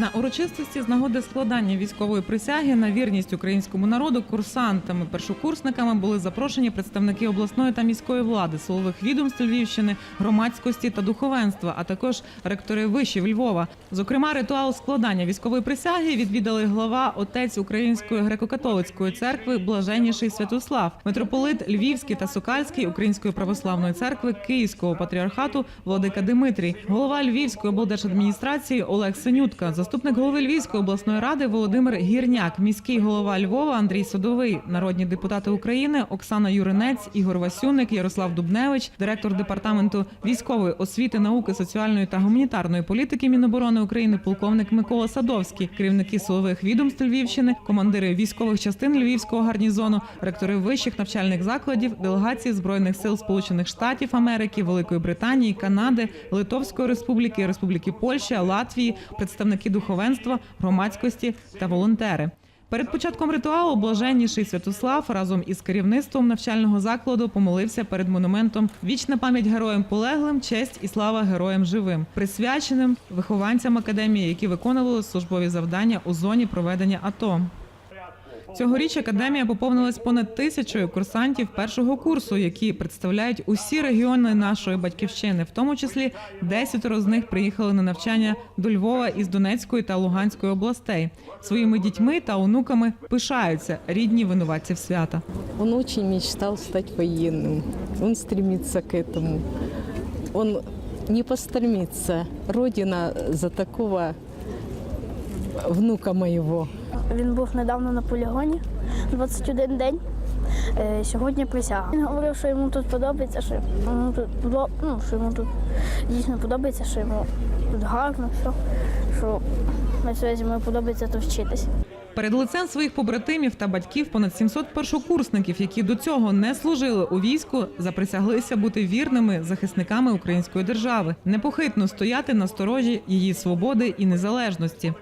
На урочистості з нагоди складання військової присяги на вірність українському народу курсантами, першокурсниками були запрошені представники обласної та міської влади, силових відомств Львівщини, громадськості та духовенства, а також ректори вишів Львова. Зокрема, ритуал складання військової присяги відвідали глава отець Української греко-католицької церкви Блаженніший Святослав, митрополит Львівський та Сокальський Української православної церкви Київського патріархату Владика Димитрій, голова Львівської облдержадміністрації Олег Синютка, заступник голови Львівської обласної ради Володимир Гірняк, міський голова Львова Андрій Садовий, народні депутати України Оксана Юринець, Ігор Васюник, Ярослав Дубневич, директор департаменту військової освіти, науки, соціальної та гуманітарної політики Міноборони України, полковник Микола Садовський, керівники силових відомств Львівщини, командири військових частин Львівського гарнізону, ректори вищих навчальних закладів, делегації збройних сил Сполучених Штатів Америки, Великої Британії, Канади, Литовської Республіки, Республіки Польща, Латвії, представники духовенства, громадськості та волонтери. Перед початком ритуалу блаженніший Святослав разом із керівництвом навчального закладу помолився перед монументом Вічна пам'ять героям полеглим, честь і слава героям живим, присвяченим вихованцям академії, які виконували службові завдання у зоні проведення АТО. Цьогоріч академія поповнилась понад тисячою курсантів першого курсу, які представляють усі регіони нашої батьківщини. В тому числі десятеро з них приїхали на навчання до Львова із Донецької та Луганської областей. Своїми дітьми та онуками пишаються рідні винуватців свята. Он очень мечтал стать военным. Он стремится к этому. Он не постремится. Родина за такого внука моего. Він був недавно на полігоні 21 день. Е, Сьогодні присяга. Він говорив, що йому тут подобається, що йому тут ну, що йому тут дійсно подобається, що йому тут гарно, все, що на цьому йому подобається тут вчитись. Перед лицем своїх побратимів та батьків понад 700 першокурсників, які до цього не служили у війську, заприсяглися бути вірними захисниками української держави, непохитно стояти на сторожі її свободи і незалежності.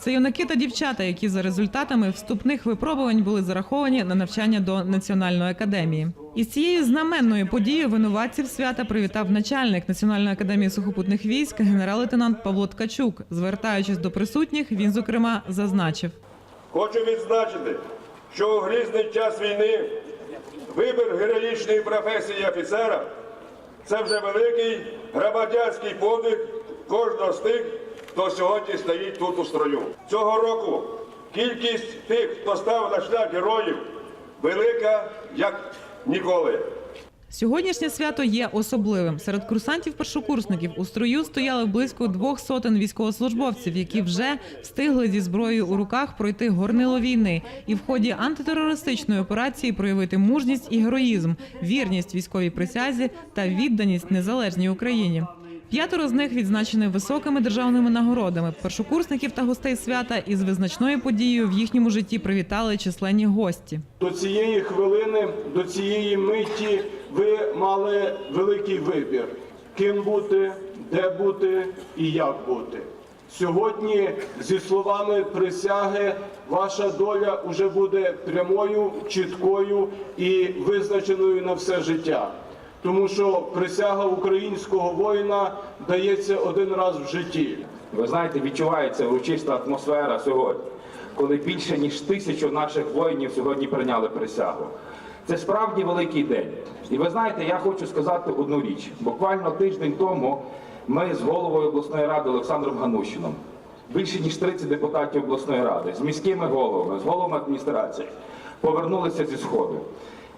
Це юнаки та дівчата, які за результатами вступних випробувань були зараховані на навчання до національної академії. Із цією знаменною подією винуватців свята привітав начальник Національної академії сухопутних військ генерал-лейтенант Павло Ткачук. Звертаючись до присутніх, він зокрема зазначив. Хочу відзначити, що у грізний час війни вибір героїчної професії офіцера це вже великий громадянський подвиг кожного з тих, хто сьогодні стоїть тут у строю. Цього року кількість тих, хто став на шлях героїв, велика як ніколи. Сьогоднішнє свято є особливим. Серед курсантів-першокурсників у строю стояли близько двох сотень військовослужбовців, які вже встигли зі зброєю у руках пройти горнило війни і в ході антитерористичної операції проявити мужність і героїзм, вірність військовій присязі та відданість незалежній Україні. П'ятеро з них відзначені високими державними нагородами. Першокурсників та гостей свята із визначною подією в їхньому житті привітали численні гості. До цієї хвилини, до цієї миті ви мали великий вибір, ким бути, де бути і як бути. Сьогодні, зі словами присяги, ваша доля вже буде прямою, чіткою і визначеною на все життя. Тому що присяга українського воїна дається один раз в житті. Ви знаєте, відчувається урочиста атмосфера сьогодні, коли більше ніж тисячу наших воїнів сьогодні прийняли присягу. Це справді великий день. І ви знаєте, я хочу сказати одну річ. Буквально тиждень тому ми з головою обласної ради Олександром Ганущином, більше ніж 30 депутатів обласної ради, з міськими головами, з головами адміністрації, повернулися зі сходу.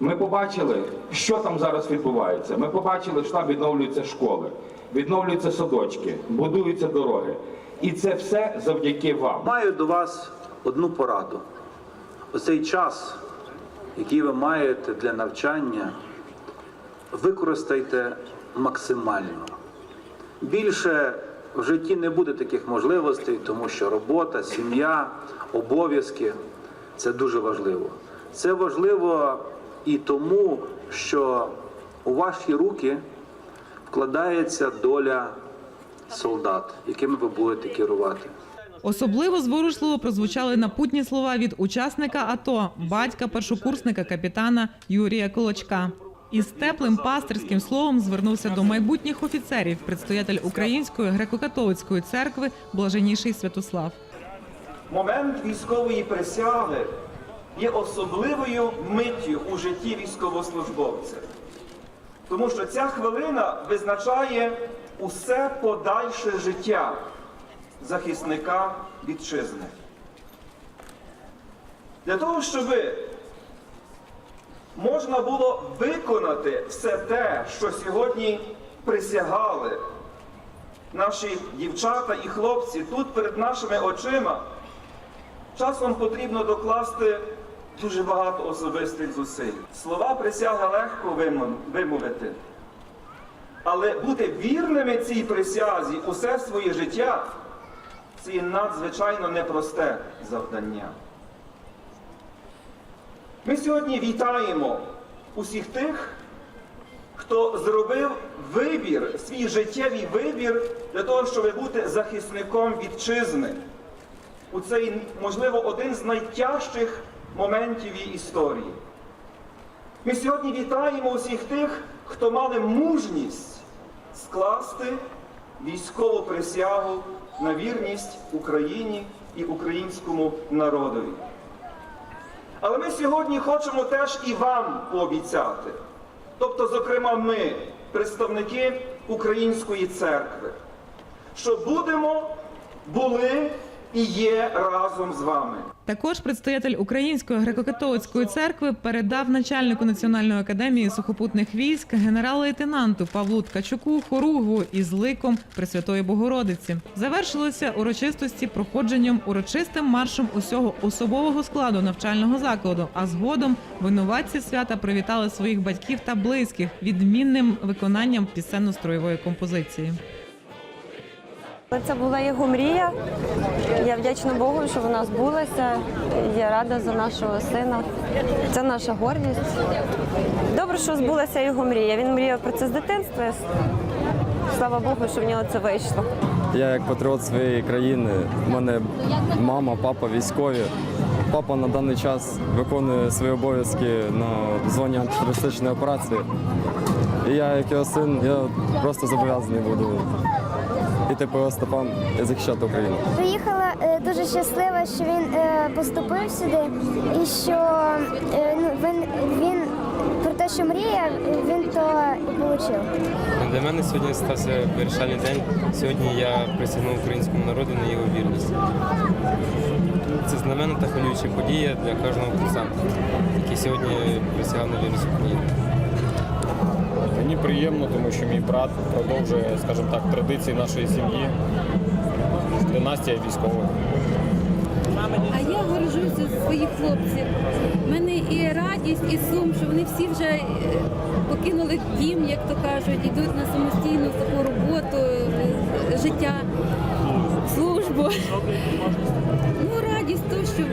Ми побачили, що там зараз відбувається. Ми побачили, що там відновлюються школи, відновлюються садочки, будуються дороги. І це все завдяки вам. Маю до вас одну пораду. Оцей час, який ви маєте для навчання, використайте максимально. Більше в житті не буде таких можливостей, тому що робота, сім'я, обов'язки це дуже важливо. Це важливо і тому, що у ваші руки вкладається доля солдат, якими ви будете керувати. Особливо зворушливо прозвучали напутні слова від учасника АТО, батька першокурсника капітана Юрія Колочка. Із теплим пастирським словом звернувся до майбутніх офіцерів предстоятель Української греко-католицької церкви блаженніший Святослав. Момент військової присяги є особливою миттю у житті військовослужбовця. Тому що ця хвилина визначає усе подальше життя захисника вітчизни. Для того, щоб можна було виконати все те, що сьогодні присягали наші дівчата і хлопці тут перед нашими очима, часом потрібно докласти дуже багато особистих зусиль. Слова присяга легко вимовити. Але бути вірними цій присязі усе своє життя це є надзвичайно непросте завдання. Ми сьогодні вітаємо усіх тих, хто зробив вибір, свій життєвий вибір для того, щоб бути захисником вітчизни. У цей, можливо, один з найтяжчих моментів її історії. Ми сьогодні вітаємо усіх тих, хто мали мужність скласти військову присягу на вірність Україні і українському народові. Але ми сьогодні хочемо теж і вам пообіцяти. Тобто, зокрема, ми, представники Української церкви, що будемо, були і є разом з вами. Також предстоятель Української греко-католицької церкви передав начальнику Національної академії сухопутних військ генерал-лейтенанту Павлу Ткачуку хоругву із ликом Пресвятої Богородиці. Завершилося урочистості проходженням урочистим маршем усього особового складу навчального закладу. А згодом винуватці свята привітали своїх батьків та близьких відмінним виконанням пісенно-строєвої композиції. Це була його мрія. Я вдячна Богу, що вона збулася. Я рада за нашого сина. Це наша гордість. Добре, що збулася його мрія. Він мріяв про це з дитинства. Слава Богу, що в нього це вийшло. Я як патріот своєї країни. У мене мама, папа військові. Папа на даний час виконує свої обов'язки на зоні антитерористичної операції. І я, як його син, я просто зобов'язаний буду йти по його захищати Україну. Приїхала е, дуже щаслива, що він е, поступив сюди і що е, ну, він, він про те, що мріяв, він то і отримав. Для мене сьогодні стався вирішальний день. Сьогодні я присягнув українському народу на його вірність. Це знамена та хвилююча подія для кожного курсанта, який сьогодні присягав на вірність Україні. Мені приємно, тому що мій брат продовжує, скажімо так, традиції нашої сім'ї. Династія військових. А я горжуся за своїх хлопців. У мене і радість, і сум, що вони всі вже е, покинули дім, як то кажуть, йдуть на самостійну таку роботу, е, життя, службу. Ну, радість то, що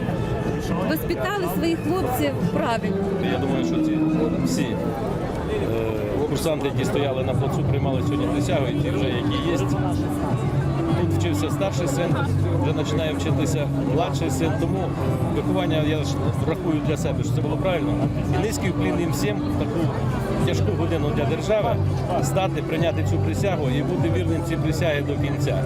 воспитали своїх хлопців правильно. Я думаю, що ці всі е, курсанти, які стояли на плацу, приймали сьогодні присягу, і ті вже, які є. Тут вчився старший син, вже починає вчитися младший син. Тому виховання я ж рахую для себе, що це було правильно. І низький вклін їм всім в таку тяжку годину для держави стати, прийняти цю присягу і бути вірним цій присяги до кінця.